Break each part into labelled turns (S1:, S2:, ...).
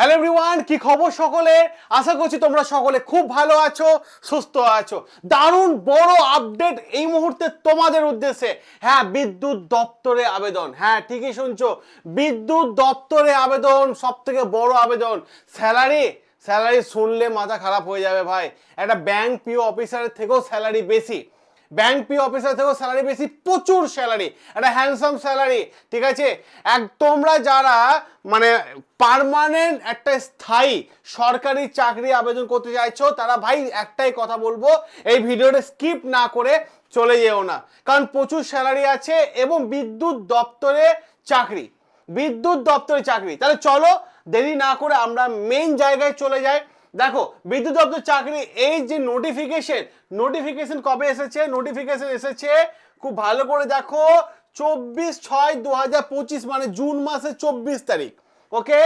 S1: Hello everyone কি খবর সকলে? আশা করছি তোমরা সকলে খুব ভালো আছো, সুস্থ আছো। দারুণ বড় আপডেট এই মুহূর্তে তোমাদের উদ্দেশ্যে। হ্যাঁ বিদ্যুৎ দপ্তরে আবেদন। হ্যাঁ ঠিকই শুনছো। বিদ্যুৎ দপ্তরে আবেদন সব থেকে বড় আবেদন। স্যালারি স্যালারি শুনলে মাথা খারাপ হয়ে যাবে ভাই। একটা ব্যাংক পিও অফিসারের থেকেও স্যালারি বেশি। ব্যাংক পি অফিসার থেকেও স্যালারি বেশি প্রচুর স্যালারি একটা হ্যান্ডসাম স্যালারি ঠিক আছে? এক তোমরা যারা মানে পার্মানেন্ট একটা স্থায়ী সরকারি চাকরি আবেদন করতে চাইছো, তারা ভাই একটাই কথা বলব, এই ভিডিওটা স্কিপ না করে চলে যেও না। কারণ প্রচুর স্যালারি আছে এবং বিদ্যুৎ দপ্তরে চাকরি, বিদ্যুৎ দপ্তরে চাকরি। তাহলে চলো, দেরি না করে আমরা মেইন জায়গায় চলে যাই। দেখো, বিদ্যুৎ দপ্তর চাকরি, এই যে নোটিফিকেশন নোটিফিকেশন কবে এসেছে? নোটিফিকেশন এসেছে, খুব ভালো করে দেখো, চব্বিশ ছয় দু হাজার পঁচিশ মানে জুন মাসের চব্বিশ তারিখ, ওকে?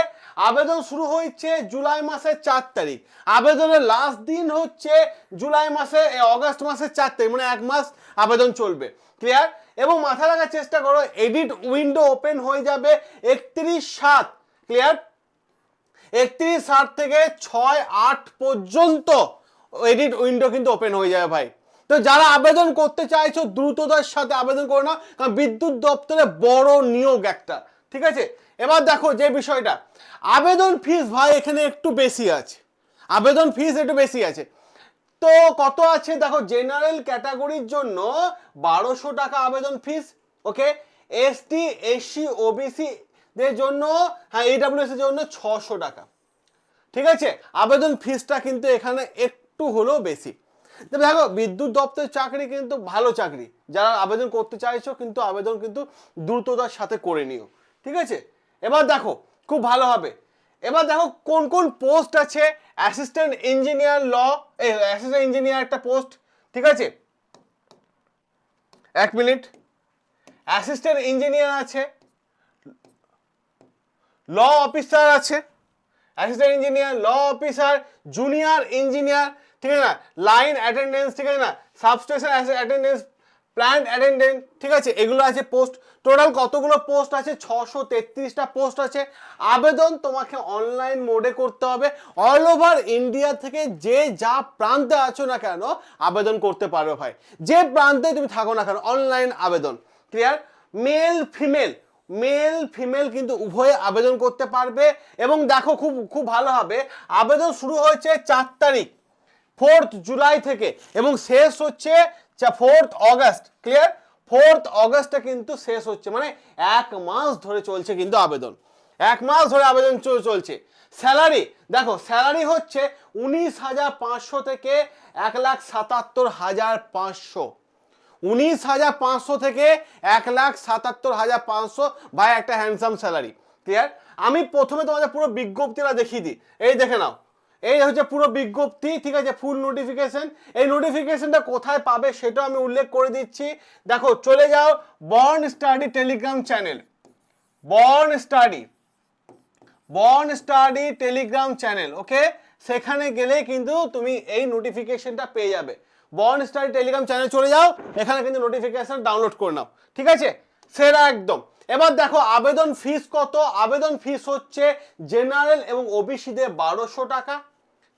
S1: আবেদন শুরু হয়েছে জুলাই মাসের চার তারিখ। আবেদনের লাস্ট দিন হচ্ছে জুলাই মাসে অগস্ট মাসের চার তারিখ মানে এক মাস আবেদন চলবে ক্লিয়ার এবং মাথা রাখার চেষ্টা করো এডিট উইন্ডো ওপেন হয়ে যাবে একত্রিশ সাত ক্লিয়ার একত্রিশ ষাট থেকে ছয় আট পর্যন্ত এডিট উইন্ডো কিন্তু ওপেন হয়ে যাবে ভাই। তো যারা আবেদন করতে চাইছো, দ্রুততার সাথে আবেদন করো না, কারণ বিদ্যুৎ দপ্তরে বড় নিয়োগ একটা, ঠিক আছে? এবার দেখো যে বিষয়টা, আবেদন ফিস ভাই এখানে একটু বেশি আছে, আবেদন ফিস একটু বেশি আছে। তো কত আছে? দেখো জেনারেল ক্যাটাগরির জন্য বারোশো টাকা আবেদন fees okay ST SC OBC দের জন্য হ্যাঁ ইডাব্লিউএস এর জন্য ছশো টাকা। ঠিক আছে? আবেদন ফিসটা কিন্তু এখানে একটু হলেও বেশি। তবে দেখো, বিদ্যুৎ দপ্তরের চাকরি কিন্তু ভালো চাকরি। যারা আবেদন করতে চাইছো কিন্তু আবেদন কিন্তু দ্রুততার সাথে করে নিও। ঠিক আছে? এবার দেখো, খুব ভালো হবে। এবার দেখো, কোন কোন পোস্ট আছে? Assistant engineer law assistant engineer একটা পোস্ট। ঠিক আছে? এক মিনিট। অ্যাসিস্ট্যান্ট ইঞ্জিনিয়ার আছে। ল অফিসার আছে assistant engineer law officer junior engineer ঠিক আছে না? লাইন অ্যাটেন্ডেন্স ঠিক আছে না? সাবস্টেশন অ্যাটেন্ডেন্স প্ল্যান্ট অ্যাটেন্ডেন্ট ঠিক আছে? এগুলো আছে পোস্ট টোটাল কতগুলো পোস্ট আছে? ছশো তেত্রিশটা পোস্ট আছে। আবেদন তোমাকে অনলাইন মোডে করতে হবে। অল ওভার ইন্ডিয়া থেকে যে যা প্রান্তে আছো না কেন, আবেদন করতে পারো ভাই। যে প্রান্তে তুমি থাকো না কেন অনলাইন আবেদন। Clear male female male female কিন্তু উভয়ে আবেদন করতে পারবে এবং দেখো খুব খুব ভালো হবে। আবেদন শুরু হয়েছে চার তারিখ ফোর্থ জুলাই থেকে এবং শেষ হচ্ছে ফোর্থ অগস্ট ক্লিয়ার ফোর্থ অগস্টে কিন্তু শেষ হচ্ছে মানে এক মাস ধরে চলছে কিন্তু আবেদন। এক মাস ধরে আবেদন চল- চলছে। স্যালারি, দেখো স্যালারি হচ্ছে উনিশ হাজার পাঁচশো থেকে এক লাখ সাতাত্তর হাজার পাঁচশো। উনিশ হাজার পাঁচশো থেকে এক লাখ সাতাত্তর হাজার পাঁচশো ভাই একটা হ্যান্ডসাম স্যালারি ক্লিয়ার আমি প্রথমে তোমাদের পুরো বিজ্ঞপ্তিটা দেখিয়ে দিই। এই দেখে নাও। এই হচ্ছে পুরো বিজ্ঞপ্তি, ঠিক আছে? ফুল নোটিফিকেশন এই নোটিফিকেশনটা কোথায় পাবে সেটা আমি উল্লেখ করে দিচ্ছি। দেখো, চলে যাও born study telegram channel born study born study telegram channel okay সেখানে গেলে কিন্তু তুমি এই নোটিফিকেশনটা পেয়ে যাবে। বর্ন স্টাডি টেলিগ্রাম চ্যানেল চলে যাও, এখানে কিন্তু নোটিফিকেশন ডাউনলোড করে নাও। ঠিক আছে? সেরা একদম। এবার দেখো, আবেদন ফিস কত? আবেদন ফিস হচ্ছে জেনারেল এবং ওবিসিদের বারোশো টাকা।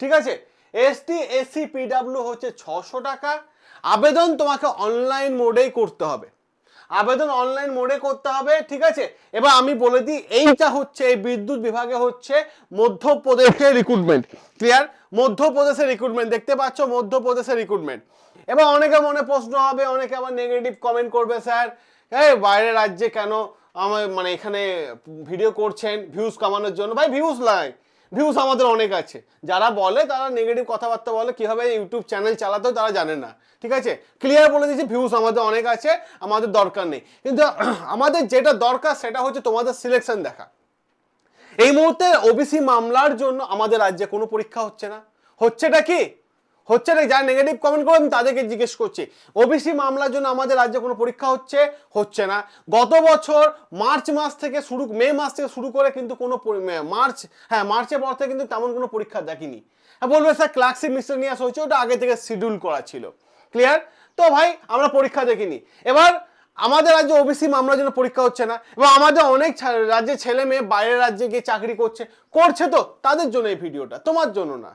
S1: ঠিক আছে? এসটি এসসি পিডাব্লিউ হচ্ছে ছশো টাকা। আবেদন তোমাকে অনলাইন মোডেই করতে হবে। আবেদন অনলাইন মোডে করতে হবে, ঠিক আছে? এবার আমি বলে দিই, এইটা হচ্ছে, এই বিদ্যুৎ বিভাগে হচ্ছে মধ্যপ্রদেশের রিক্রুটমেন্ট ক্লিয়ার মধ্যপ্রদেশের রিক্রুটমেন্ট দেখতে পাচ্ছ মধ্যপ্রদেশের রিক্রুটমেন্ট এবার অনেকে মনে প্রশ্ন হবে, অনেকে আবার নেগেটিভ কমেন্ট করবে, স্যার। হ্যাঁ বাইরের রাজ্যে কেন আমার মানে এখানে ভিডিও করছেন ভিউজ কামানোর জন্য? ভাই ভিউজ নাই। ভিউজ আমাদের অনেক আছে। যারা বলে, তারা নেগেটিভ কথাবার্তা বলে, কীভাবে ইউটিউব চ্যানেল চালাতেও তারা জানে না। ঠিক আছে? ক্লিয়ার বলে দিচ্ছি ভিউস আমাদের অনেক আছে, আমাদের দরকার নেই। কিন্তু আমাদের যেটা দরকার, সেটা হচ্ছে তোমাদের সিলেকশন দেখা। এই মুহূর্তে ওবিসি মামলার জন্য আমাদের রাজ্যে কোনো পরীক্ষা হচ্ছে না। হচ্ছেটা কি? হচ্ছে না, যারা নেগেটিভ কমেন্ট করে আমি তাদেরকে জিজ্ঞেস করছি। ওবিসি মামলার জন্য আমাদের রাজ্যে কোনো পরীক্ষা হচ্ছে? হচ্ছে না। গত বছর মার্চ মাস থেকে শুরু, মে মাস থেকে শুরু করে কিন্তু কোনো মার্চ হ্যাঁ মার্চের পর থেকে কিন্তু তেমন কোনো পরীক্ষা দেখিনি। হ্যাঁ বলবে স্যার ক্লাসিক মিসলেনিয়াস হয়েছে, ওটা আগে থেকে শিডিউল করা ছিল। ক্লিয়ার তো ভাই, আমরা পরীক্ষা দেখিনি। এবার আমাদের রাজ্যে ওবিসি মামলার জন্য পরীক্ষা হচ্ছে না, এবং আমাদের অনেক রাজ্যে ছেলে মেয়ে বাইরের রাজ্যে গিয়ে চাকরি করছে করছে তো, তাদের জন্য এই ভিডিওটা, তোমার জন্য না।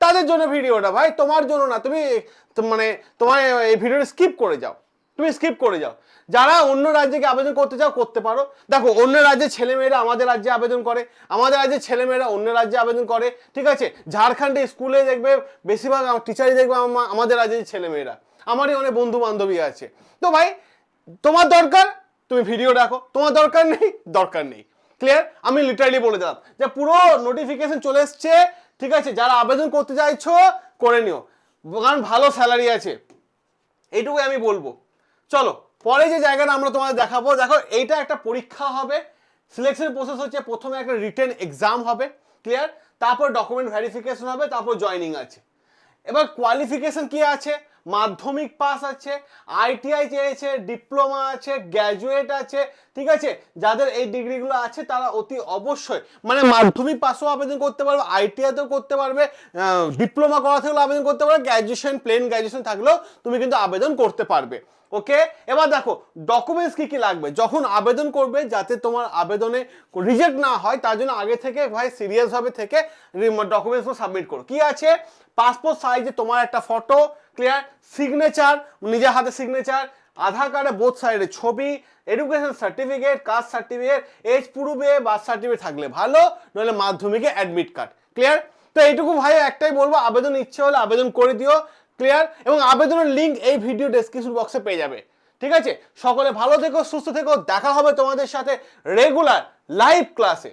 S1: তাদের জন্য ভিডিওটা, ভাই, তোমার জন্য না, তুমি মানে তোমার এই ভিডিওটা স্কিপ করে যাও। তুমি স্কিপ করে যাও। যারা অন্য রাজ্যে গিয়ে আবেদন করতে চাও, করতে পারো। দেখো, অন্য রাজ্যের ছেলেমেয়েরা আমাদের রাজ্যে আবেদন করে, আমাদের রাজ্যের ছেলেমেয়েরা অন্য রাজ্যে আবেদন করে, ঠিক আছে? ঝাড়খণ্ডে স্কুলে দেখবে, বেশিরভাগ টিচারই দেখবে আমা- আমাদের রাজ্যের ছেলেমেয়েরা। আমারই অনেক বন্ধু বান্ধবী আছে। তো ভাই, তোমার দরকার, তুমি ভিডিও রাখো তোমার দরকার নেই দরকার নেই। ক্লিয়ার আমি লিটারালি বলে দিলাম যে পুরো নোটিফিকেশন চলে এসছে ঠিক আছে, যারা আবেদন করতে চাইছো, করে নিও। কারণ ভালো স্যালারি আছে। এইটুকুই আমি বলব। চলো, পরে যে জায়গাটা আমরা তোমাদের দেখাবো, দেখো, এইটা একটা পরীক্ষা হবে। সিলেকশন প্রসেস হচ্ছে, প্রথমে একটা রিটেন এক্সাম হবে ক্লিয়ার তারপর ডকুমেন্ট ভেরিফিকেশন হবে, তারপর জয়নিং আছে। এবার কোয়ালিফিকেশন কি আছে? মাধ্যমিক পাস আছে আইটিআই চেয়েছে, ডিপ্লোমা আছে গ্র্যাজুয়েট আছে, ঠিক আছে? যাদের এই ডিগ্রিগুলো আছে তারা অতি অবশ্যই মানে মাধ্যমিক পাসও আবেদন করতে পারবে আইটিআইতেও করতে পারবে ডিপ্লোমা করা থাকলেও আবেদন করতে পারবে গ্র্যাজুয়েশন প্লেন গ্র্যাজুয়েশন থাকলেও তুমি কিন্তু আবেদন করতে পারবে ওকে এবার দেখো ডকুমেন্টস কি কি লাগবে? যখন আবেদন করবে যাতে তোমার আবেদনে রিজেক্ট না হয়, তার জন্য আগে থেকে ভাই সিরিয়াস ভাবে থেকে ডকুমেন্টস সাবমিট করো। কি আছে? পাসপোর্ট সাইজে তোমার একটা ফটো ক্লিয়ার সিগনেচার নিজের হাতে সিগনেচার আধার কার্ডে বোথ সাইডে ছবি education certificate caste certificate age প্রুফে birth certificate থাকলে ভালো, নইলে মাধ্যমিকে অ্যাডমিট কার্ড ক্লিয়ার তো এইটুকু ভাই একটাই বলব, আবেদন ইচ্ছে হলে আবেদন করে দিও ক্লিয়ার এবং আবেদনের লিঙ্ক এই ভিডিও ডেসক্রিপশন বক্সে পেয়ে যাবে, ঠিক আছে? সকলে ভালো থেকো, সুস্থ থেকো, দেখা হবে তোমাদের সাথে রেগুলার লাইভ ক্লাসে